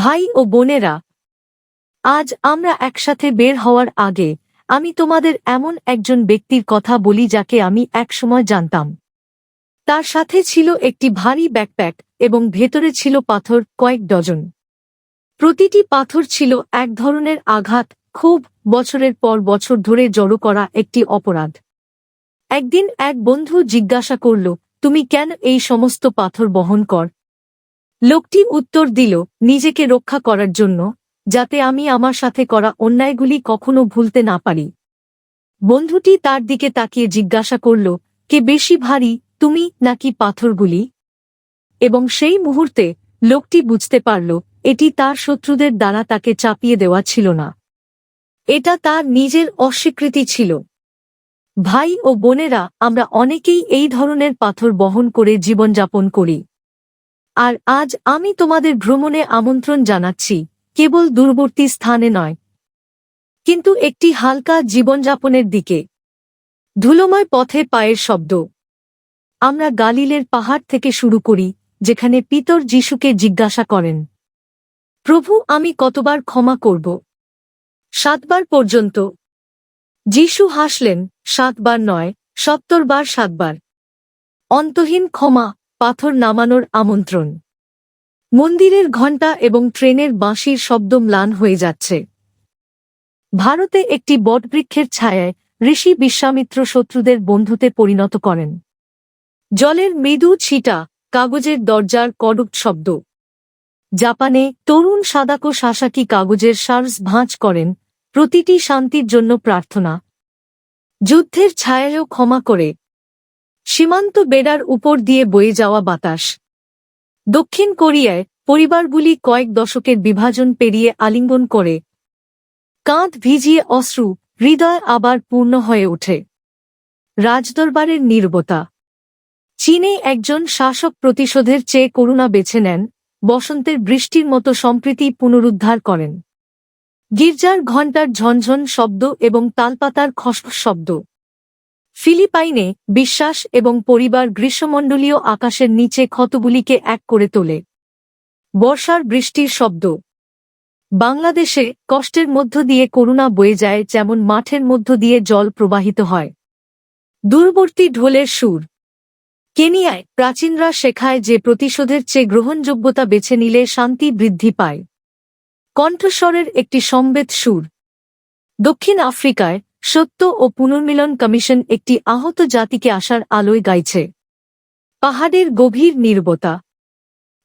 ভাই ও বোনেরা, আজ আমরা একসাথে বের হওয়ার আগে আমি তোমাদের এমন একজন ব্যক্তির কথা বলি যাকে আমি একসময় জানতাম। তার সাথে ছিল একটি ভারী ব্যাকপ্যাক এবং ভেতরে ছিল পাথর কয়েক ডজন। প্রতিটি পাথর ছিল এক ধরনের আঘাত, খুব বছরের পর বছর ধরে জড়ো করা একটি অপরাধ। একদিন এক বন্ধু জিজ্ঞাসা করল, তুমি কেন এই সমস্ত পাথর বহন কর? লোকটি উত্তর দিল, নিজেকে রক্ষা করার জন্য, যাতে আমি আমার সাথে করা অন্যায়গুলি কখনো ভুলতে না পারি। বন্ধুটি তার দিকে তাকিয়ে জিজ্ঞাসা করল, কে বেশি ভারী, তুমি নাকি পাথরগুলি? এবং সেই মুহূর্তে লোকটি বুঝতে পারল, এটি তার শত্রুদের দ্বারা তাকে চাপিয়ে দেওয়া ছিল না। এটা তার নিজের অস্বীকৃতি ছিল। ভাই ও বোনেরা, আমরা অনেকেই এই ধরনের পাথর বহন করে জীবনযাপন করি। আর আজ আমি তোমাদের ভ্রমণে আমন্ত্রণ জানাচ্ছি, কেবল দূরবর্তী স্থানে নয়। কিন্তু একটি হালকা জীবনযাপনের দিকে। ধুলোময় পথে পায়ের শব্দ। আমরা গালিলের পাহাড় থেকে শুরু করি, যেখানে পিতর যিশুকে জিজ্ঞাসা করেন, প্রভু, আমি কতবার ক্ষমা করব? সাতবার পর্যন্ত। যিশু হাসলেন, সাতবার নয় সত্তর বার সাতবার। অন্তহীন ক্ষমা পাথর নামানোর আমন্ত্রণ। মন্দিরের ঘণ্টা এবং ট্রেনের বাঁশির শব্দ ম্লান হয়ে যাচ্ছে। ভারতে একটি বটবৃক্ষের ছায়ায় ঋষি বিশ্বামিত্র শত্রুদের বন্ধুতে পরিণত করেন। জলের মৃদু ছিটা কাগজের দরজার কড়ক শব্দ। জাপানে তরুণ সাদাকো শাসাকি কাগজের সার্স ভাঁজ করেন, প্রতিটি শান্তির জন্য প্রার্থনা। যুদ্ধের ছায়ায়ও ক্ষমা করে সীমান্ত বেড়ার উপর দিয়ে বয়ে যাওয়া বাতাস। দক্ষিণ কোরিয়ায় পরিবারগুলি কয়েক দশকের বিভাজন পেরিয়ে আলিঙ্গন করে। কাঁধ ভিজিয়ে অশ্রু, হৃদয় আবার পূর্ণ হয়ে ওঠে। রাজদরবারের নির্বতা। চীনে একজন শাসক প্রতিশোধের চেয়ে করুণা বেছে নেন, বসন্তের বৃষ্টির মতো সম্প্রীতি পুনরুদ্ধার করেন। গির্জার ঘণ্টার ঝনঝন শব্দ এবং তালপাতার খসখস শব্দ। ফিলিপাইনে বিশ্বাস এবং পরিবার গ্রীষ্মমণ্ডলীয় আকাশের নিচে ক্ষতগুলিকে এক করে তোলে। বর্ষার বৃষ্টির শব্দ। বাংলাদেশে কষ্টের মধ্য দিয়ে করুণা বয়ে যায় যেমন মাঠের মধ্য দিয়ে জল প্রবাহিত হয়। দূরবর্তী ঢোলের সুর। কেনিয়ায় প্রাচীনরা শেখায় যে প্রতিশোধের চেয়ে গ্রহণযোগ্যতা বেছে নিলে শান্তি বৃদ্ধি পায়। কণ্ঠস্বরের একটি সম্বেদ সুর। দক্ষিণ আফ্রিকায় সত্য ও পুনর্মিলন কমিশন একটি আহত জাতিকে আসার আলোয় গাইছে। পাহাড়ের গভীর নির্বতা।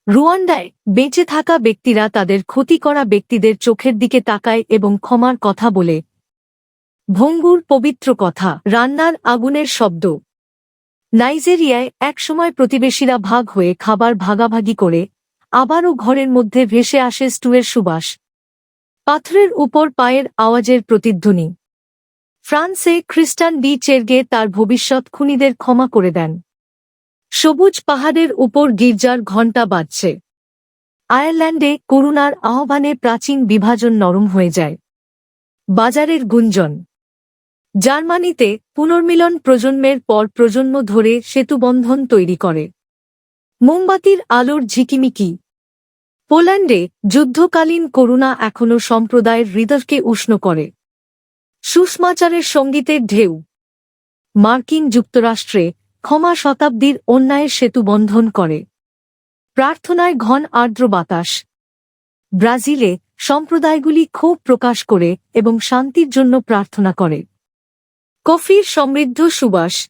রুয়ান্ডায় বেঁচে থাকা ব্যক্তিরা তাদের ক্ষতি করা ব্যক্তিদের চোখের দিকে তাকায় এবং ক্ষমার কথা বলে। ভঙ্গুর পবিত্র কথা, রান্নার আগুনের শব্দ। নাইজেরিয়ায় একসময় প্রতিবেশীরা ভাগ হয়ে খাবার ভাগাভাগি করে, আবারও ঘরের মধ্যে ভেসে আসে স্টুয়ের সুবাস। পাথরের উপর পায়ের আওয়াজের প্রতিধ্বনি। ফ্রান্সে খ্রিস্টান ডি চেরগে তার ভবিষ্যৎ খুনিদের ক্ষমা করে দেন। সবুজ পাহাড়ের উপর গির্জার ঘণ্টা বাজছে। আয়ারল্যান্ডে করুণার আহ্বানে প্রাচীন বিভাজন নরম হয়ে যায়। বাজারের গুঞ্জন। জার্মানিতে পুনর্মিলন প্রজন্মের পর প্রজন্ম ধরে সেতুবন্ধন তৈরি করে। মোমবাতির আলোর ঝিকিমিকি। পোল্যান্ডে যুদ্ধকালীন করুণা এখনও সম্প্রদায়ের হৃদয়কে উষ্ণ করে। সুষমাচারের সঙ্গীতের ঢেউ। মার্কিন যুক্তরাষ্ট্রে ক্ষমা শতাব্দীর অন্যায়ের সেতু বন্ধন করে। প্রার্থনায় ঘন আর্দ্র বাতাস। ব্রাজিলে সম্প্রদায়গুলি ক্ষোভ প্রকাশ করে এবং শান্তির জন্য প্রার্থনা করে। কফির সমৃদ্ধ সুবাস।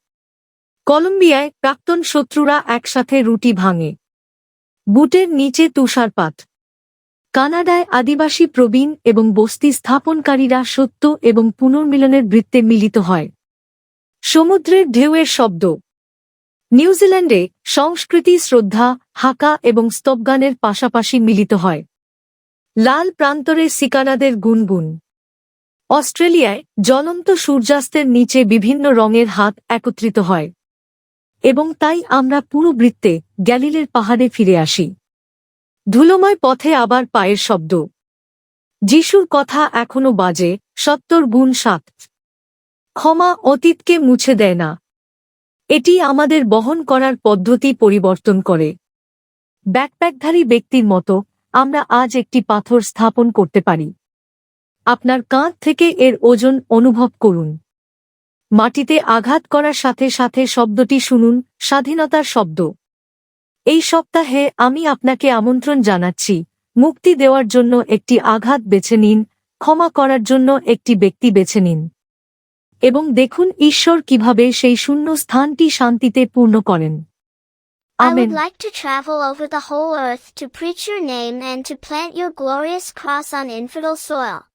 কলম্বিয়ায় প্রাক্তন শত্রুরা একসাথে রুটি ভাঙে। বুটের নিচে তুষারপাত। কানাডায় আদিবাসী প্রবীণ এবং বস্তি স্থাপনকারীরা সত্য এবং পুনর্মিলনের বৃত্তে মিলিত হয়। সমুদ্রের ঢেউয়ের শব্দ। নিউজিল্যান্ডে সংস্কৃতি শ্রদ্ধা, হাকা এবং স্তবগানের পাশাপাশি মিলিত হয়। লাল প্রান্তরে সিকানাদের গুনগুন। অস্ট্রেলিয়ায় জ্বলন্ত সূর্যাস্তের নিচে বিভিন্ন রঙের হাত একত্রিত হয়। এবং তাই আমরা পুরো বৃত্তে গ্যালিলের পাহাড়ে ফিরে আসি। ধুলোময় পথে আবার পায়ের শব্দ। যিশুর কথা এখনও বাজে, সত্তর গুণ সাত। ক্ষমা অতীতকে মুছে দেয় না। এটি আমাদের বহন করার পদ্ধতি পরিবর্তন করে। ব্যাকপ্যাকধারী ব্যক্তির মতো আমরা আজ একটি পাথর স্থাপন করতে পারি। আপনার কাঁধ থেকে এর ওজন অনুভব করুন। মাটিতে আঘাত করার সাথে সাথে শব্দটি শুনুন, স্বাধীনতার শব্দ। এই সপ্তাহে আমি আপনাকে আমন্ত্রণ জানাচ্ছি। মুক্তি দেওয়ার জন্য একটি আঘাত বেছে নিন ক্ষমা করার জন্য একটি ব্যক্তি বেছে নিন। এবং দেখুন ঈশ্বর কীভাবে সেই শূন্য স্থানটি শান্তিতে পূর্ণ করেন। I would like to travel over the whole earth to preach your name and to plant your glorious cross on infidel soil.